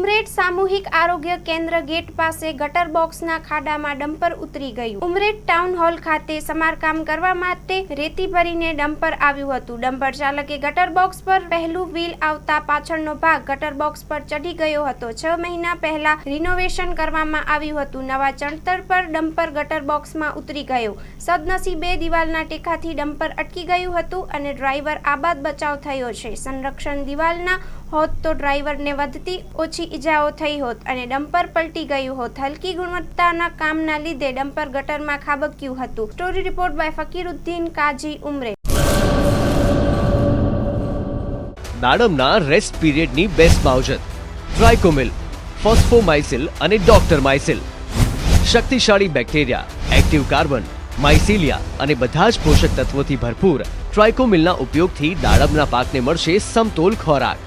ઉમરેઠ સામૂહિક આરોગ્ય કેન્દ્ર ગેટ પાસે ગટર બોક્સના ખાડામાં ડમ્પર ઉતરી ગયું. ઉમરેઠ ટાઉન હોલ ખાતે સમારકામ કરવા માટે રેતી ભરીને ડમ્પર આવ્યું હતું. ડમ્પર ચાલકે ગટર બોક્સ પર પહેલું વ્હીલ આવતા પાછળનો ભાગ ગટર બોક્સ પર ચડી ગયો હતો. છ મહિના પહેલા રિનોવેશન કરવામાં આવ્યું હતું. નવા ચણતર પર ડમ્પર ગટર બોક્સમાં ઉતરી ગયો. સદનસીબે દિવાલના ટેકાથી ડમ્પર અટકી ગયું હતું અને ડ્રાઈવર આબાદ બચાવ થયો છે. સંરક્ષણ દિવાલના હોત તો ડ્રાઈવરને વધતી ઓછી ઈજાઓ થઈ હોત અને ડમ્પર પલટી ગયું હોત. હલકી ગુણવત્તાના કામના લીધે ડમ્પર ગટરમાં ખાબક્યું હતું. Story report by Fakiruddin Kaji ઉમરે. દાડમના રેસ્ટ પીરિયડની બેસ્ટ માવજત ટ્રાઇકોમિલ, ફોસ્ફોમાઇસિલ અને ડોક્ટર માઇસિલ. શક્તિશાળી બેક્ટેરિયા, એક્ટિવ કાર્બન, માઇસિલિયા અને બધા જ પોષક તત્વોથી ભરપૂર ટ્રાઇકોમિલના ઉપયોગથી દાડમના પાકને મળશે સમતોલ ખોરાક.